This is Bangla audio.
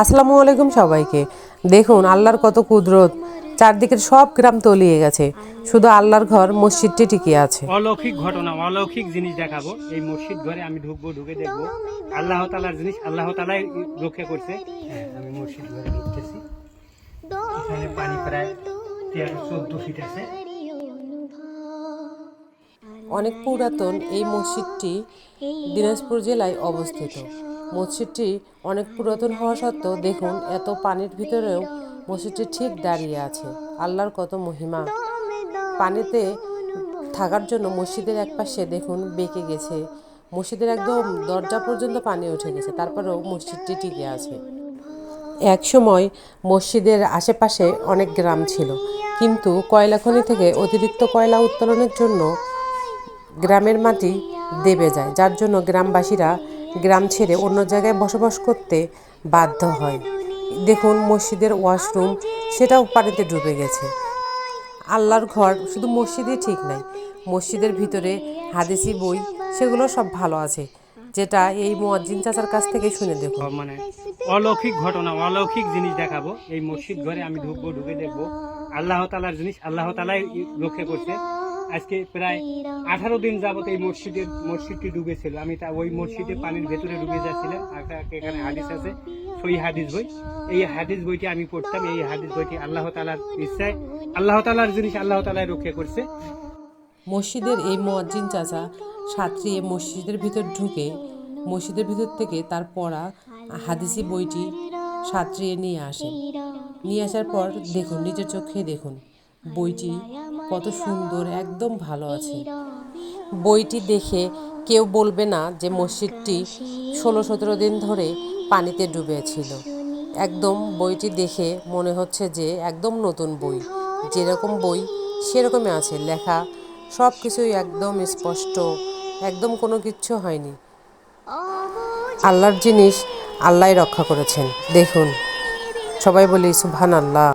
আসসালামু আলাইকুম সবাইকে। দেখুন আল্লাহর কত কুদরত। চারদিকের সব গ্রাম তলিয়ে গেছে। শুধু আল্লাহর ঘর মসজিদটি টিকে আছে। অলৌকিক ঘটনা অলৌকিক জিনিস দেখাবো। এই মসজিদ ঘরে আমি ঢুকবো ঢুকে দেখব। আল্লাহ তালার জিনিস আল্লাহ তালাই রক্ষা করছে। হ্যাঁ, আমি মসজিদ ঘরে ঢুকতেছি। এখানে পানি প্রায় তেরো চোদ্দ ফিট আছে। অনেক পুরাতন এই মসজিদটি দিনাজপুর জেলায় অবস্থিত। মসজিদটি অনেক পুরাতন হওয়া সত্ত্বেও দেখুন, এত পানির ভিতরেও মসজিদটি ঠিক দাঁড়িয়ে আছে। আল্লাহর কত মহিমা। পানিতে থাকার জন্য মসজিদের এক পাশে দেখুন বেঁকে গেছে। মসজিদের একদম দরজা পর্যন্ত পানি উঠে গেছে, তারপরেও মসজিদটি টিকে আছে। এক সময় মসজিদের আশেপাশে অনেক গ্রাম ছিল, কিন্তু কয়লা খনি থেকে অতিরিক্ত কয়লা উত্তোলনের জন্য গ্রামের মাটি দেবে যায়, যার জন্য গ্রামবাসীরা গ্রাম ছেড়ে অন্য জায়গায় বসবাস করতে বাধ্য হয়। দেখুন, মসজিদের ওয়াশরুম সেটাও পানিতে ডুবে গেছে। আল্লাহর ঘর শুধু মসজিদই ঠিক নাই। মসজিদের ভিতরে হাদিসি বই, সেগুলো সব ভালো আছে। যেটা এই মুয়াজ্জিন চাচার কাছ থেকে শুনে দেখুন। মানে অলৌকিক ঘটনা, অলৌকিক জিনিস দেখাবো। এই মসজিদ ঘরে আমি ঢুকবো, ঢুকে দেখব। আল্লাহ তালার জিনিস আল্লাহ তালাই রক্ষা করছে। আজকে প্রায় আঠারো দিন যাবত এই মসজিদের, মসজিদটি ডুবেছিল। আমি তা ওই মসজিদে পানির ভেতরে ডুবে যাচ্ছিলাম। এখানে হাদিস আছে সই হাদিস বই। এই হাদিস বইটি আমি পড়তাম, এই হাদিস বইটি আল্লাহ তালার ইচ্ছায়, আল্লাহ তালার জিনিস আল্লাহ তালায় রক্ষা করছে। মসজিদের এই মুয়াজ্জিন চাচা সাঁতরিয়ে মসজিদের ভিতর ঢুকে, মসজিদের ভিতর থেকে তার পড়া হাদিসি বইটি সাঁতরিয়ে নিয়ে আসেন। নিয়ে আসার পর দেখুন, নিজের চোখে দেখুন। বইটি কত সুন্দর, একদম ভালো আছে। বইটি দেখে কেউ বলবে না যে মসজিদটি ষোলো সতেরো দিন ধরে পানিতে ডুবেছিল। একদম বইটি দেখে মনে হচ্ছে যে একদম নতুন বই। যেরকম বই, সেরকমই আছে। লেখা সব কিছুই একদম স্পষ্ট, একদম কোনো কিচ্ছু হয়নি। আল্লাহর জিনিস আল্লাহ রক্ষা করেছেন। দেখুন, সবাই বলি সুবহান আল্লাহ